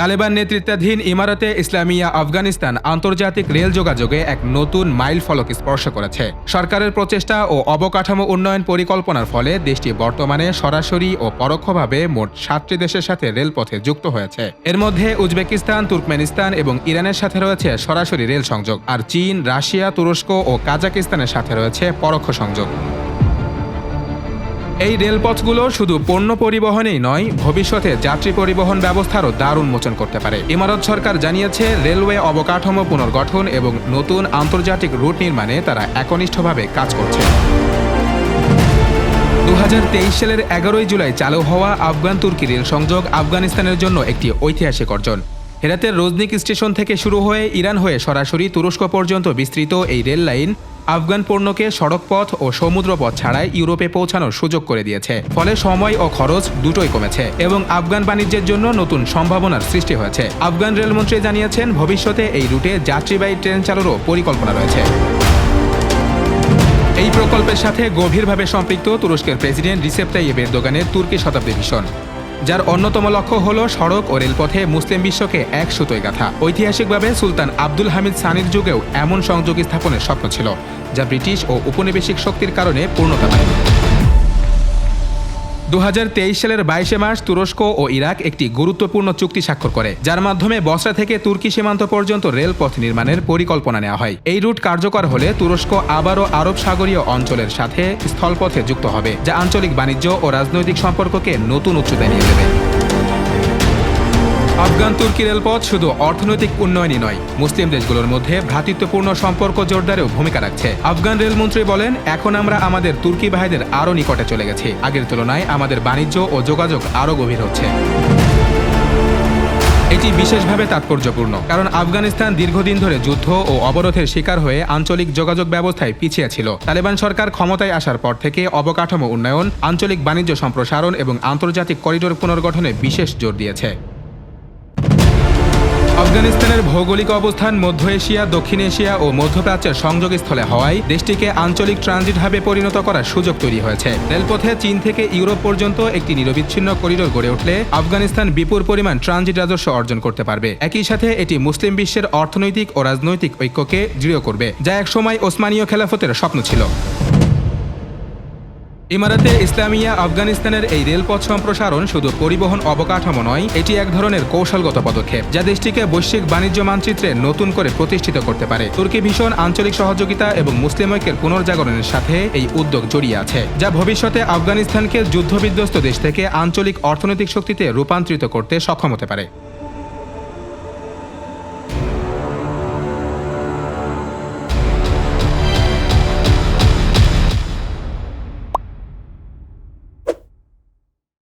তালেবান নেতৃত্বাধীন ইমারতে ইসলামিয়া আফগানিস্তান আন্তর্জাতিক রেল যোগাযোগে এক নতুন মাইল ফলক স্পর্শ করেছে। সরকারের প্রচেষ্টা ও অবকাঠামো উন্নয়ন পরিকল্পনার ফলে দেশটি বর্তমানে সরাসরি ও পরোক্ষভাবে মোট সাতটি দেশের সাথে রেলপথে যুক্ত হয়েছে। এর মধ্যে উজবেকিস্তান, তুর্কমেনিস্তান এবং ইরানের সাথে রয়েছে সরাসরি রেল সংযোগ। আর চীন, রাশিয়া, তুরস্ক ও কাজাকিস্তানের সাথে রয়েছে পরোক্ষ সংযোগ। এই রেলপথগুলো শুধু পণ্য পরিবহনেই নয়, ভবিষ্যতে যাত্রী পরিবহন ব্যবস্থারও দ্বার উন্মোচন করতে পারে। ইমারত সরকার জানিয়েছে, রেলওয়ে অবকাঠামো পুনর্গঠন এবং নতুন আন্তর্জাতিক রুট নির্মাণে তারা একনিষ্ঠভাবে কাজ করছে। দু হাজার তেইশ সালের এগারোই জুলাই চালু হওয়া আফগান তুর্কি রেল সংযোগ আফগানিস্তানের জন্য একটি ঐতিহাসিক অর্জন। হেরাতের রোজনিক স্টেশন থেকে শুরু হয়ে ইরান হয়ে সরাসরি তুরস্ক পর্যন্ত বিস্তৃত এই রেল লাইন আফগান পণ্যকে সড়কপথ ও সমুদ্রপথ ছাড়াই ইউরোপে পৌঁছানোর সুযোগ করে দিয়েছে। ফলে সময় ও খরচ দুটোই কমেছে এবং আফগান বাণিজ্যের জন্য নতুন সম্ভাবনার সৃষ্টি হয়েছে। আফগান রেলমন্ত্রী জানিয়েছেন, ভবিষ্যতে এই রুটে যাত্রীবাহী ট্রেন চালুরও পরিকল্পনা রয়েছে। এই প্রকল্পের সাথে গভীরভাবে সম্পৃক্ত তুরস্কের প্রেসিডেন্ট রিসেপ তাইয়েব তুর্কি শতাব্দী মিশন। যার অন্যতম লক্ষ্য হল সড়ক ও রেলপথে মুসলিম বিশ্বকে এক সুতোয় গাথা। ঐতিহাসিকভাবে সুলতান আব্দুল হামিদ সানির যুগেও এমন সংযোগ স্থাপনের স্বপ্ন ছিল, যা ব্রিটিশ ও উপনিবেশিক শক্তির কারণে পূর্ণতা পায়। দু হাজার তেইশ সালের বাইশে মার্চ তুরস্ক ও ইরাক একটি গুরুত্বপূর্ণ চুক্তি স্বাক্ষর করে, যার মাধ্যমে বসরা থেকে তুর্কি সীমান্ত পর্যন্ত রেলপথ নির্মাণের পরিকল্পনা নেওয়া হয়। এই রুট কার্যকর হলে তুরস্ক আবারও আরব সাগরীয় অঞ্চলের সাথে স্থলপথে যুক্ত হবে, যা আঞ্চলিক বাণিজ্য ও রাজনৈতিক সম্পর্ককে নতুন উচ্চতায় নিয়ে যাবে। আফগান তুর্কি রেলপথ শুধু অর্থনৈতিক উন্নয়নই নয়, মুসলিম দেশগুলোর মধ্যে ভ্রাতৃত্বপূর্ণ সম্পর্ক জোরদারেও ভূমিকা রাখছে। আফগান রেলমন্ত্রী বলেন, এখন আমরা আমাদের তুর্কি ভাইদের আরও নিকটে চলে গেছি। আগের তুলনায় আমাদের বাণিজ্য ও যোগাযোগ আরও গভীর হচ্ছে। এটি বিশেষভাবে তাৎপর্যপূর্ণ, কারণ আফগানিস্তান দীর্ঘদিন ধরে যুদ্ধ ও অবরোধের শিকার হয়ে আঞ্চলিক যোগাযোগ ব্যবস্থায় পিছিয়ে ছিল। তালেবান সরকার ক্ষমতায় আসার পর থেকে অবকাঠামো উন্নয়ন, আঞ্চলিক বাণিজ্য সম্প্রসারণ এবং আন্তর্জাতিক করিডোর পুনর্গঠনে বিশেষ জোর দিয়েছে। আফগানিস্তানের ভৌগোলিক অবস্থান মধ্য এশিয়া, দক্ষিণ এশিয়া ও মধ্যপ্রাচ্যের সংযোগস্থলে হওয়ায় দেশটিকে আঞ্চলিক ট্রানজিট হাবে পরিণত করার সুযোগ তৈরি হয়েছে। রেলপথে চীন থেকে ইউরোপ পর্যন্ত একটি নিরবিচ্ছিন্ন করিডোর গড়ে উঠলে আফগানিস্তান বিপুল পরিমাণ ট্রানজিট রাজস্ব অর্জন করতে পারবে। একই সাথে এটি মুসলিম বিশ্বের অর্থনৈতিক ও রাজনৈতিক ঐক্যকে দৃঢ় করবে, যা একসময় ওসমানীয় খেলাফতের স্বপ্ন ছিল। ইমারাতে ইসলামিয়া আফগানিস্তানের এই রেলপথ সম্প্রসারণ শুধু পরিবহন অবকাঠামো নয়, এটি এক ধরনের কৌশলগত পদক্ষেপ, যা দেশটিকে বৈশ্বিক বাণিজ্য মানচিত্রে নতুন করে প্রতিষ্ঠিত করতে পারে। তুর্কি ভীষণ আঞ্চলিক সহযোগিতা এবং মুসলিম ঐক্যের পুনর্জাগরণের সাথে এই উদ্যোগ জড়িয়ে আছে, যা ভবিষ্যতে আফগানিস্তানকে যুদ্ধবিধ্বস্ত দেশ থেকে আঞ্চলিক অর্থনৈতিক শক্তিতে রূপান্তরিত করতে সক্ষম হতে পারে।